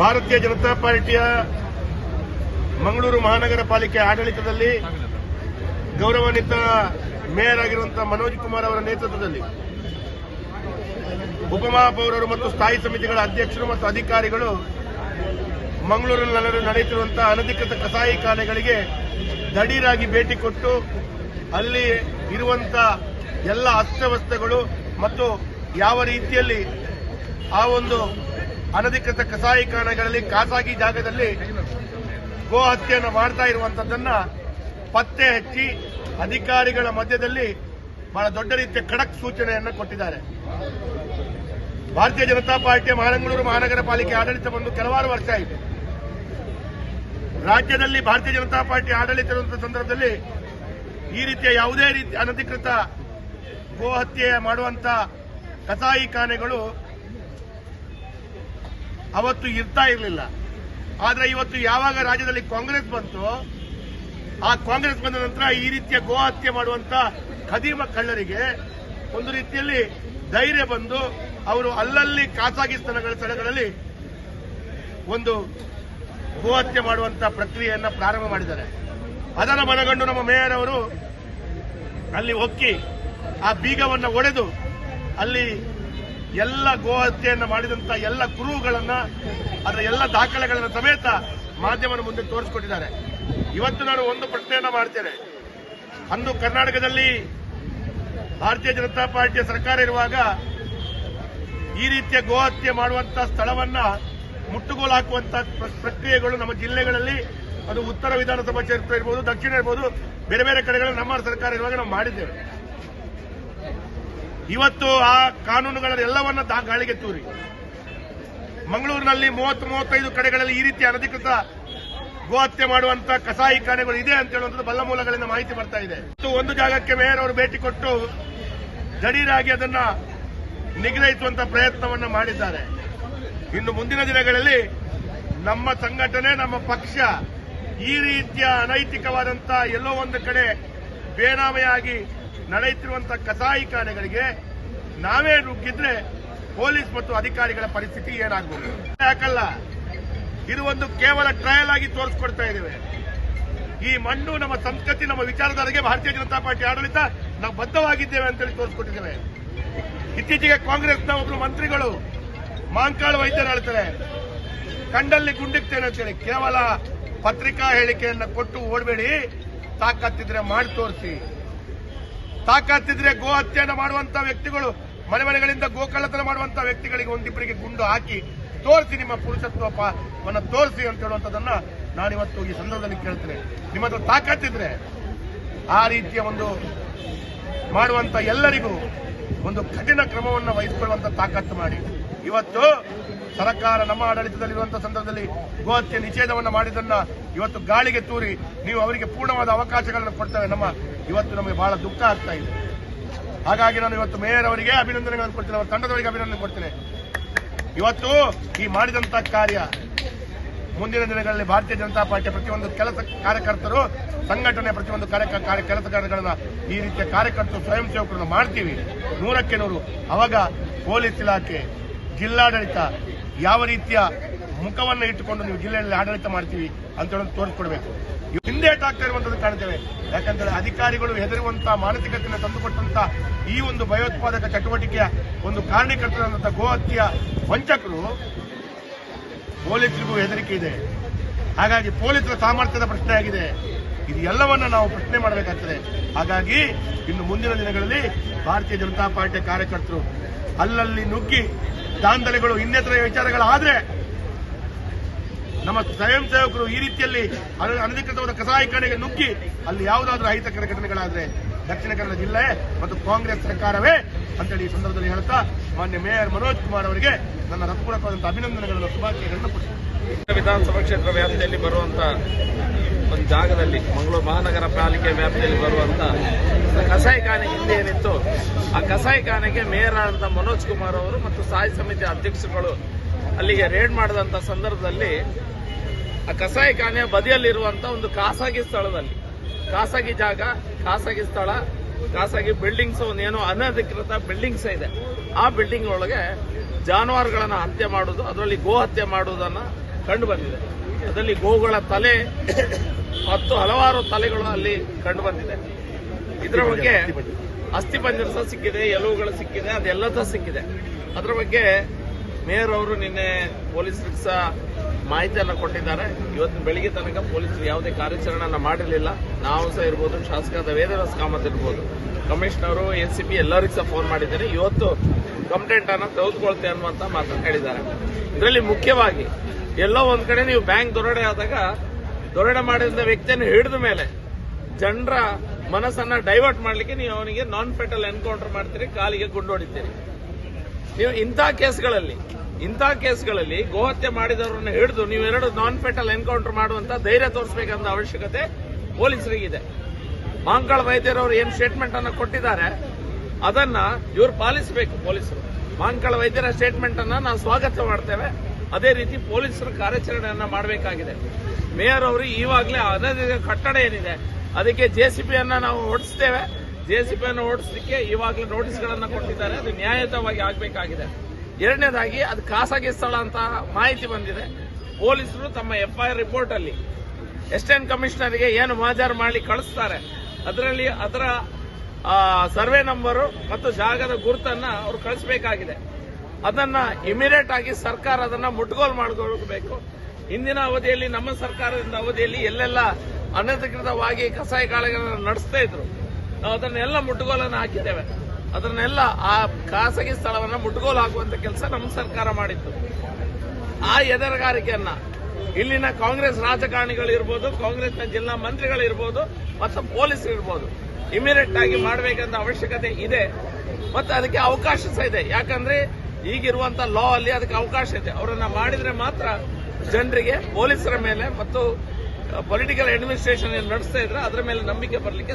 ಭಾರತೀಯ ಜನತಾ ಪಾರ್ಟಿಯ ಮಂಗಳೂರು ಮಹಾನಗರ ಪಾಲಿಕೆ ಆಡಳಿತದಲ್ಲಿ ಗೌರವಾನ್ವಿತ ಮೇಯರ್ ಆಗಿರುವಂತಹ ಮನೋಜ್ ಕುಮಾರ್ ಅವರ ನೇತೃತ್ವದಲ್ಲಿ ಉಪಮಹಾಪೌರರು ಮತ್ತು ಸ್ಥಾಯಿ ಸಮಿತಿಗಳ ಅಧ್ಯಕ್ಷರು ಮತ್ತು ಅಧಿಕಾರಿಗಳು ಮಂಗಳೂರಿನಲ್ಲಿ ನಡೆಯುತ್ತಿರುವಂತಹ ಅನಧಿಕೃತ ಕಸಾಯಿ ಕಸಾಯಿಖಾನೆಗಳಿಗೆ ದಡೀರಾಗಿ ಭೇಟಿ ಕೊಟ್ಟು ಅಲ್ಲಿ ಇರುವಂತ ಎಲ್ಲ ಅಸ್ತವ್ಯಸ್ತಗಳು ಮತ್ತು ಯಾವ ರೀತಿಯಲ್ಲಿ ಆ ಒಂದು ಅನಧಿಕೃತ ಕಸಾಯಿಖಾನೆಗಳಲ್ಲಿ ಖಾಸಗಿ ಜಾಗದಲ್ಲಿ ಗೋ ಹತ್ಯೆಯನ್ನು ಮಾಡ್ತಾ ಇರುವಂತದ್ದನ್ನ ಪತ್ತೆ ಹಚ್ಚಿ ಅಧಿಕಾರಿಗಳ ಮಧ್ಯದಲ್ಲಿ ಬಹಳ ದೊಡ್ಡ ರೀತಿಯ ಖಡಕ್ ಸೂಚನೆಯನ್ನು ಕೊಟ್ಟಿದ್ದಾರೆ. ಭಾರತೀಯ ಜನತಾ ಪಾರ್ಟಿಯ ಮಹಾರಂಗಳೂರು ಮಹಾನಗರ ಪಾಲಿಕೆ ಆಡಳಿತ ಬಂದು ಕೆಲವಾರು ವರ್ಷ ಆಯಿತು. ರಾಜ್ಯದಲ್ಲಿ ಭಾರತೀಯ ಜನತಾ ಪಾರ್ಟಿ ಆಡಳಿತ ಸಂದರ್ಭದಲ್ಲಿ ಈ ರೀತಿಯ ಯಾವುದೇ ರೀತಿ ಅನಧಿಕೃತ ಗೋ ಹತ್ಯೆ ಮಾಡುವಂತ ಕಸಾಯಿಖಾನೆಗಳು ಅವತ್ತು ಇರ್ತಾ ಇರಲಿಲ್ಲ. ಆದ್ರೆ ಇವತ್ತು ಯಾವಾಗ ರಾಜ್ಯದಲ್ಲಿ ಕಾಂಗ್ರೆಸ್ ಬಂತು, ಆ ಕಾಂಗ್ರೆಸ್ ಬಂದ ನಂತರ ಈ ರೀತಿಯ ಗೋ ಹತ್ಯೆ ಮಾಡುವಂತ ಖದೀಮ ಕಳ್ಳರಿಗೆ ಒಂದು ರೀತಿಯಲ್ಲಿ ಧೈರ್ಯ ಬಂದು ಅವರು ಅಲ್ಲಲ್ಲಿ ಖಾಸಗಿ ಸ್ಥಳಗಳ ಸ್ಥಳಗಳಲ್ಲಿ ಒಂದು ಗೋ ಹತ್ಯೆ ಮಾಡುವಂತ ಪ್ರಕ್ರಿಯೆಯನ್ನು ಪ್ರಾರಂಭ ಮಾಡಿದ್ದಾರೆ. ಅದರ ಮನಗಂಡು ನಮ್ಮ ಮೇಯರ್ ಅವರು ಅಲ್ಲಿ ಹೊಕ್ಕಿ ಆ ಬೀಗವನ್ನು ಒಡೆದು ಅಲ್ಲಿ ಎಲ್ಲ ಗೋ ಹತ್ಯೆಯನ್ನು ಮಾಡಿದಂತ ಎಲ್ಲ ಕುರುಹುಗಳನ್ನ ಅದರ ಎಲ್ಲ ದಾಖಲೆಗಳನ್ನ ಸಮೇತ ಮಾಧ್ಯಮದ ಮುಂದೆ ತೋರಿಸಿಕೊಟ್ಟಿದ್ದಾರೆ. ಇವತ್ತು ನಾನು ಒಂದು ಪ್ರಶ್ನೆಯನ್ನ ಮಾಡ್ತೇನೆ. ಅಂದು ಕರ್ನಾಟಕದಲ್ಲಿ ಭಾರತೀಯ ಜನತಾ ಪಾರ್ಟಿಯ ಸರ್ಕಾರ ಇರುವಾಗ ಈ ರೀತಿಯ ಗೋ ಹತ್ಯೆ ಮಾಡುವಂತ ಸ್ಥಳವನ್ನ ಮುಟ್ಟುಗೋಲು ಹಾಕುವಂತ ಪ್ರ- ಪ್ರಕ್ರಿಯೆಗಳು ನಮ್ಮ ಜಿಲ್ಲೆಗಳಲ್ಲಿ, ಅದು ಉತ್ತರ ವಿಧಾನಸಭಾ ಕ್ಷೇತ್ರ ಇರ್ಬೋದು, ದಕ್ಷಿಣ ಇರ್ಬೋದು, ಬೇರೆ ಬೇರೆ ಕಡೆಗಳಲ್ಲಿ ನಮ್ಮ ಸರ್ಕಾರ ಇರುವಾಗ ನಾವು ಮಾಡಿದ್ದೇವೆ. ಇವತ್ತು ಆ ಕಾನೂನುಗಳ ಎಲ್ಲವನ್ನ ಗಾಳಿಗೆ ತೂರಿ. ಮಂಗಳೂರಿನಲ್ಲಿ ಮೂವತ್ತು, ಮೂವತ್ತೈದು ಕಡೆಗಳಲ್ಲಿ ಈ ರೀತಿ ಅನಧಿಕೃತ ಗೋಹತ್ಯೆ ಮಾಡುವಂತ ಕಸಾಯಿಖಾನೆಗಳು ಇದೆ ಅಂತ ಹೇಳುವಂತದ್ದು ಬಲ್ಲ ಮೂಲಗಳಿಂದ ಮಾಹಿತಿ ಬರ್ತಾ ಇದೆ. ಒಂದು ಜಾಗಕ್ಕೆ ಮೇಯರ್ ಅವರು ಭೇಟಿ ಕೊಟ್ಟು ಜಡೀರಾಗಿ ಅದನ್ನ ನಿಗ್ರಹಿಸುವಂತ ಪ್ರಯತ್ನವನ್ನ ಮಾಡಿದ್ದಾರೆ. ಇನ್ನು ಮುಂದಿನ ದಿನಗಳಲ್ಲಿ ನಮ್ಮ ಸಂಘಟನೆ, ನಮ್ಮ ಪಕ್ಷ ಈ ರೀತಿಯ ಅನೈತಿಕವಾದಂತ ಎಲ್ಲೋ ಒಂದು ಕಡೆ ಬೇನಾಮೆಯಾಗಿ ನಡೆಯುತ್ತಿರುವಂತಹ ಕಸಾಯಿಖಾನೆಗಳಿಗೆ ನಾವೇ ನುಗ್ಗಿದ್ರೆ ಪೊಲೀಸ್ ಮತ್ತು ಅಧಿಕಾರಿಗಳ ಪರಿಸ್ಥಿತಿ ಏನಾಗಬಹುದು ಯಾಕಲ್ಲ, ಇದು ಒಂದು ಕೇವಲ ಟ್ರಯಲ್ ಆಗಿ ತೋರಿಸ್ಕೊಡ್ತಾ ಇದ್ದೇವೆ. ಈ ಮಣ್ಣು ನಮ್ಮ ಸಂಸ್ಕೃತಿ, ನಮ್ಮ ವಿಚಾರಧಾರೆಗೆ ಭಾರತೀಯ ಜನತಾ ಪಾರ್ಟಿ ಆಡಳಿತ, ನಾವು ಬದ್ಧವಾಗಿದ್ದೇವೆ ಅಂತೇಳಿ ತೋರಿಸ್ಕೊಟ್ಟಿದ್ದೇವೆ. ಇತ್ತೀಚೆಗೆ ಕಾಂಗ್ರೆಸ್ನ ಒಬ್ರು ಮಂತ್ರಿಗಳು ಮಾಂಕಾಳ ವೈದ್ಯರು ಹೇಳ್ತಾರೆ, ಕಂಡಲ್ಲಿ ಗುಂಡಿಕ್ತೇನೆ ಅಂತೇಳಿ. ಕೇವಲ ಪತ್ರಿಕಾ ಹೇಳಿಕೆಯನ್ನು ಕೊಟ್ಟು ಓಡಬೇಡಿ, ತಾಕತ್ತಿದ್ರೆ ಮಾಡಿ ತೋರಿಸಿ. ತಾಕತ್ತಿದ್ರೆ ಗೋ ಹತ್ಯೆಯನ್ನು ಮಾಡುವಂತ ವ್ಯಕ್ತಿಗಳು, ಮನೆ ಮನೆಗಳಿಂದ ಗೋಕಳ್ಳತನ ಮಾಡುವಂತ ವ್ಯಕ್ತಿಗಳಿಗೆ ಒಂದಿಬ್ಬರಿಗೆ ಗುಂಡು ಹಾಕಿ ತೋರಿಸಿ, ನಿಮ್ಮ ಪುರುಷತ್ವವನ್ನು ತೋರಿಸಿ ಅಂತ ಹೇಳುವಂತದನ್ನ ನಾನಿವತ್ತು ಈ ಸಂದರ್ಭದಲ್ಲಿ ಕೇಳ್ತೇನೆ. ನಿಮ್ಮ ಹತ್ರ ತಾಕತ್ತಿದ್ರೆ ಆ ರೀತಿಯ ಒಂದು ಮಾಡುವಂತ ಎಲ್ಲರಿಗೂ ಒಂದು ಕಠಿಣ ಕ್ರಮವನ್ನು ವಹಿಸಿಕೊಳ್ಳುವಂತ ತಾಕತ್ತು ಮಾಡಿ. ಇವತ್ತು ಸರ್ಕಾರ ನಮ್ಮ ಆಡಳಿತದಲ್ಲಿರುವಂತಹ ಸಂದರ್ಭದಲ್ಲಿ ಗೋಹತ್ಯೆ ನಿಷೇಧವನ್ನು ಮಾಡಿದ್ದನ್ನ ಇವತ್ತು ಗಾಳಿಗೆ ತೂರಿ ನೀವು ಅವರಿಗೆ ಪೂರ್ಣವಾದ ಅವಕಾಶಗಳನ್ನು ಕೊಡ್ತೇವೆ ನಮ್ಮ ಇವತ್ತು ನಮಗೆ ಬಹಳ ದುಃಖ ಆಗ್ತಾ ಇದೆ. ಹಾಗಾಗಿ ನಾನು ಇವತ್ತು ಮೇಯರ್ ಅವರಿಗೆ ಅಭಿನಂದನೆಗಳನ್ನು ಕೊಡ್ತೇನೆ, ಅವರ ತಂಡದವರಿಗೆ ಅಭಿನಂದನೆ ಕೊಡ್ತೇನೆ. ಇವತ್ತು ಈ ಮಾಡಿದಂತ ಕಾರ್ಯ ಮುಂದಿನ ದಿನಗಳಲ್ಲಿ ಭಾರತೀಯ ಜನತಾ ಪಾರ್ಟಿಯ ಪ್ರತಿಯೊಂದು ಕೆಲಸ ಕಾರ್ಯಕರ್ತರು ಸಂಘಟನೆ ಪ್ರತಿಯೊಂದು ಕಾರ್ಯ ಕೆಲಸ ಕಾರ್ಯಗಳನ್ನ ಈ ರೀತಿಯ ಕಾರ್ಯಕರ್ತರು ಸ್ವಯಂ ಸೇವಕರನ್ನು ಮಾಡ್ತೀವಿ. ನೂರಕ್ಕೆ ನೂರು. ಅವಾಗ ಪೊಲೀಸ್ ಇಲಾಖೆ, ಜಿಲ್ಲಾಡಳಿತ ಯಾವ ರೀತಿಯ ಮುಖವನ್ನು ಇಟ್ಟುಕೊಂಡು ನೀವು ಜಿಲ್ಲೆಯಲ್ಲಿ ಆಡಳಿತ ಮಾಡ್ತೀವಿ ಅಂತ ಹೇಳೋದು ತೋರಿಸ್ಕೊಡ್ಬೇಕು. ಹಿಂದೆ ಹಿಂದೇಟ್ ಆಗ್ತಾ ಇರುವಂತದ್ದು ಕಾಣ್ತೇವೆ. ಯಾಕಂದ್ರೆ ಅಧಿಕಾರಿಗಳು ಹೆದರುವಂತಹ ಮಾನಸಿಕತೆಯನ್ನು ತಂದುಕೊಟ್ಟಂತ ಈ ಒಂದು ಭಯೋತ್ಪಾದಕ ಚಟುವಟಿಕೆಯ ಒಂದು ಕಾರಣೀಕರ್ತರಾದಂತಹ ಗೋ ಹತ್ಯೆಯ ವಂಚಕರು ಪೊಲೀಸರಿಗೂ ಹೆದರಿಕೆ ಇದೆ. ಹಾಗಾಗಿ ಪೊಲೀಸರ ಸಾಮರ್ಥ್ಯದ ಪ್ರಶ್ನೆ ಆಗಿದೆ. ಇದು ಎಲ್ಲವನ್ನ ನಾವು ಪ್ರಶ್ನೆ ಮಾಡಬೇಕಾಗ್ತದೆ. ಹಾಗಾಗಿ ಇನ್ನು ಮುಂದಿನ ದಿನಗಳಲ್ಲಿ ಭಾರತೀಯ ಜನತಾ ಪಾರ್ಟಿಯ ಕಾರ್ಯಕರ್ತರು ಅಲ್ಲಲ್ಲಿ ನುಗ್ಗಿ ದಾಂಧಲೆಗಳು ಇನ್ನಿತರ ವಿಚಾರಗಳಾದ್ರೆ ನಮ್ಮ ಸ್ವಯಂ ಸೇವಕರು ಈ ರೀತಿಯಲ್ಲಿ ಅನ- ಅನಧಿಕೃತವಾದ ಕಸಾಯಿಖಾನೆಗೆ ನುಗ್ಗಿ ಅಲ್ಲಿ ಯಾವುದಾದ್ರೂ ಅಹಿತಕರ ಘಟನೆಗಳಾದ್ರೆ ದಕ್ಷಿಣ ಕನ್ನಡ ಜಿಲ್ಲೆ ಮತ್ತು ಕಾಂಗ್ರೆಸ್ ಸರ್ಕಾರವೇ ಅಂತೇಳಿ ಈ ಸಂದರ್ಭದಲ್ಲಿ ಹೇಳ್ತಾ ಮಾನ್ಯ ಮೇಯರ್ ಮನೋಜ್ ಕುಮಾರ್ ಅವರಿಗೆ ನನ್ನ ಹೃತ್ಪೂರ್ವಕವಾದಂತಹ ಅಭಿನಂದನೆಗಳನ್ನು, ಶುಭಾಶಯಗಳನ್ನು ಕೊಡ್ತೀನಿ ವಿಧಾನಸಭಾ ಕ್ಷೇತ್ರ ವ್ಯಾಪ್ತಿಯಲ್ಲಿ ಬರುವಂತ ಒಂದು ಜಾಗದಲ್ಲಿ ಮಂಗಳೂರು ಮಹಾನಗರ ಪಾಲಿಕೆ ವ್ಯಾಪ್ತಿಯಲ್ಲಿ ಬರುವಂತ ಕಸಾಯಿಖಾನೆ ಹಿಂದೆ ಏನಿತ್ತು ಆ ಕಸಾಯಿಖಾನೆಗೆ ಮೇಯರ್ ಆದಂತಹ ಮನೋಜ್ ಕುಮಾರ್ ಅವರು ಮತ್ತು ಸ್ಥಾಯಿ ಸಮಿತಿ ಅಧ್ಯಕ್ಷರುಗಳು ಅಲ್ಲಿಗೆ ರೇಡ್ ಮಾಡಿದಂತ ಸಂದರ್ಭದಲ್ಲಿ ಆ ಕಸಾಯಿಖಾನೆಯ ಬದಿಯಲ್ಲಿರುವಂಥ ಒಂದು ಖಾಸಗಿ ಸ್ಥಳದಲ್ಲಿ ಖಾಸಗಿ ಜಾಗ, ಖಾಸಗಿ ಸ್ಥಳ, ಖಾಸಗಿ ಬಿಲ್ಡಿಂಗ್ಸ್ ಒಂದೇನೋ ಅನಧಿಕೃತ ಬಿಲ್ಡಿಂಗ್ಸ್ ಇದೆ. ಆ ಬಿಲ್ಡಿಂಗ್ ಒಳಗೆ ಜಾನುವಾರುಗಳನ್ನ ಹತ್ಯೆ ಮಾಡೋದು, ಅದರಲ್ಲಿ ಗೋ ಹತ್ಯೆ ಮಾಡುವುದನ್ನ ಕಂಡು ಬಂದಿದೆ. ಅದರಲ್ಲಿ ಗೋಗಳ ತಲೆ ಮತ್ತು ಹಲವಾರು ತಲೆಗಳು ಅಲ್ಲಿ ಕಂಡು ಬಂದಿದೆ. ಇದರ ಬಗ್ಗೆ ಅಸ್ಥಿಪಂಜರ ಸಹ ಸಿಕ್ಕಿದೆ ಎಲುವುಗಳು ಸಿಕ್ಕಿದೆ ಅದೆಲ್ಲದ ಸಿಕ್ಕಿದೆ. ಅದರ ಬಗ್ಗೆ ಮೇಯರ್ ಅವರು ನಿನ್ನೆ ಪೊಲೀಸರಿಗೆ ಸಹ ಮಾಹಿತಿಯನ್ನು ಕೊಟ್ಟಿದ್ದಾರೆ. ಇವತ್ತು ಬೆಳಿಗ್ಗೆ ತನಕ ಪೊಲೀಸರು ಯಾವುದೇ ಕಾರ್ಯಾಚರಣೆಯನ್ನು ಮಾಡಿರಲಿಲ್ಲ. ನಾವು ಸಹ ಇರ್ಬೋದು ಶಾಸಕರಾದ ವೇದವ್ಯಾಸ ಕಾಮತ್ ಇರ್ಬೋದು. ಕಮಿಷನರು ಎನ್ ಸಿ ಪಿ ಎಲ್ಲರಿಗೂ ಸಹ ಫೋನ್ ಮಾಡಿದ್ದಾರೆ. ಇವತ್ತು ಕಂಪ್ಲೇಂಟ್ ಅನ್ನು ಅನ್ನುವಂಥ ಅನ್ನುವಂತ ಮಾತನ್ನು ಹೇಳಿದ್ದಾರೆ. ಇದರಲ್ಲಿ ಮುಖ್ಯವಾಗಿ ಎಲ್ಲೋ ಒಂದ್ ಕಡೆ ನೀವು ಬ್ಯಾಂಕ್ ದೊರಡೆ ಆದಾಗ, ದೊರಡೆ ಮಾಡಿದ ವ್ಯಕ್ತಿಯನ್ನು ಹಿಡಿದ ಮೇಲೆ ಜನರ ಮನಸ್ಸನ್ನ ಡೈವರ್ಟ್ ಮಾಡ್ಲಿಕ್ಕೆ ನೀವು ಅವನಿಗೆ ನಾನ್ ಫೆಟಲ್ ಎನ್ಕೌಂಟರ್ ಮಾಡ್ತೀರಿ, ಕಾಲಿಗೆ ಗುಂಡು ಹೊಡಿತೀರಿ ನೀವು ಇಂಥ ಕೇಸ್ಗಳಲ್ಲಿ ಇಂಥ ಕೇಸ್ಗಳಲ್ಲಿ ಗೋಹತ್ಯೆ ಮಾಡಿದವರನ್ನ ಹಿಡಿದು ನೀವು ಎರಡು ನಾನ್ ಫೆಟಲ್ ಎನ್ಕೌಂಟರ್ ಮಾಡುವಂತ ಧೈರ್ಯ ತೋರಿಸಬೇಕಂತ ಅವಶ್ಯಕತೆ ಪೊಲೀಸರಿಗಿದೆ. ಮಾಂಕಾಳ ವೈದ್ಯರವರು ಏನು ಸ್ಟೇಟ್ಮೆಂಟ್ ಅನ್ನ ಕೊಟ್ಟಿದ್ದಾರೆ, ಅದನ್ನ ಇವರು ಪಾಲಿಸಬೇಕು ಪೊಲೀಸರು. ಮಾಂಕಾಳ ವೈದ್ಯರ ಸ್ಟೇಟ್ಮೆಂಟ್ ಅನ್ನ ನಾವು ಸ್ವಾಗತ ಮಾಡ್ತೇವೆ. ಅದೇ ರೀತಿ ಪೊಲೀಸರು ಕಾರ್ಯಾಚರಣೆಯನ್ನ ಮಾಡಬೇಕಾಗಿದೆ. ಮೇಯರ್ ಅವರು ಈವಾಗಲೇ ಅನಧಿಕೃತ ಕಟ್ಟಡ ಏನಿದೆ, ಅದಕ್ಕೆ ಜೆಸಿಬಿ ಅನ್ನ ನಾವು ಓಡಿಸ್ತೇವೆ. ಜೆಸಿಬಿ ಅನ್ನು ಓಡಿಸಲಿಕ್ಕೆ ಈವಾಗಲೇ ನೋಟಿಸ್ಗಳನ್ನು ಕೊಟ್ಟಿದ್ದಾರೆ. ಅದು ನ್ಯಾಯಯುತವಾಗಿ ಆಗಬೇಕಾಗಿದೆ. ಎರಡನೇದಾಗಿ ಅದು ಖಾಸಗಿ ಸ್ಥಳ ಅಂತ ಮಾಹಿತಿ ಬಂದಿದೆ. ಪೊಲೀಸರು ತಮ್ಮ ಎಫ್ಐಆರ್ ರಿಪೋರ್ಟ್ ಅಲ್ಲಿ ಅಸಿಸ್ಟೆಂಟ್ ಕಮಿಷನರ್ಗೆ ಏನು ಮಹಜಾರು ಮಾಡಿ ಕಳಿಸ್ತಾರೆ. ಅದರಲ್ಲಿ ಅದರ ಸರ್ವೆ ನಂಬರು ಮತ್ತು ಜಾಗದ ಗುರುತನ್ನ ಅವರು ಕಳಿಸಬೇಕಾಗಿದೆ. ಅದನ್ನ ಇಮಿಡಿಯೇಟ್ ಆಗಿ ಸರ್ಕಾರ ಅದನ್ನ ಮುಟ್ಗೋಲ್ ಮಾಡಿಕೊಳ್ಬೇಕು. ಇಂದಿನ ಅವಧಿಯಲ್ಲಿ, ನಮ್ಮ ಸರ್ಕಾರದಿಂದ ಅವಧಿಯಲ್ಲಿ ಎಲ್ಲೆಲ್ಲ ಅನಧಿಕೃತವಾಗಿ ಕಸಾಯಿ ಕಾಳಗಳನ್ನು ನಡೆಸ್ತಾ ಇದ್ರು. ನಾವು ಅದನ್ನೆಲ್ಲ ಮುಟ್ಟುಗೋಲನ್ನು ಹಾಕಿದ್ದೇವೆ. ಅದನ್ನೆಲ್ಲ ಆ ಖಾಸಗಿ ಸ್ಥಳವನ್ನ ಮುಟ್ಗೋಲು ಹಾಕುವಂತ ಕೆಲಸ ನಮ್ಮ ಸರ್ಕಾರ ಮಾಡಿತ್ತು. ಆ ಎದರಗಾರಿಕೆಯನ್ನ ಇಲ್ಲಿನ ಕಾಂಗ್ರೆಸ್ ರಾಜಕಾರಣಿಗಳು ಇರ್ಬೋದು ಕಾಂಗ್ರೆಸ್ನ ಜಿಲ್ಲಾ ಮಂತ್ರಿಗಳಿರ್ಬೋದು ಮತ್ತು ಪೊಲೀಸರು ಇರ್ಬೋದು ಇಮಿಡಿಯೇಟ್ ಆಗಿ ಮಾಡಬೇಕಂತ ಅವಶ್ಯಕತೆ ಇದೆ. ಮತ್ತು ಅದಕ್ಕೆ ಅವಕಾಶ ಸಹ ಇದೆ. ಯಾಕಂದ್ರೆ ಈಗಿರುವಂತ ಲಾ ಅಲ್ಲಿ ಅದಕ್ಕೆ ಅವಕಾಶ ಇದೆ. ಅವರನ್ನ ಮಾಡಿದ್ರೆ ಮಾತ್ರ ಜನರಿಗೆ ಪೊಲೀಸರ ಮೇಲೆ ಮತ್ತು ಪೊಲಿಟಿಕಲ್ ಅಡ್ಮಿನಿಸ್ಟ್ರೇಷನ್ ಏನು ನಡೆಸ್ತಾ ಇದ್ರೆ ಅದರ ಮೇಲೆ ನಂಬಿಕೆ ಬರಲಿಕ್ಕೆ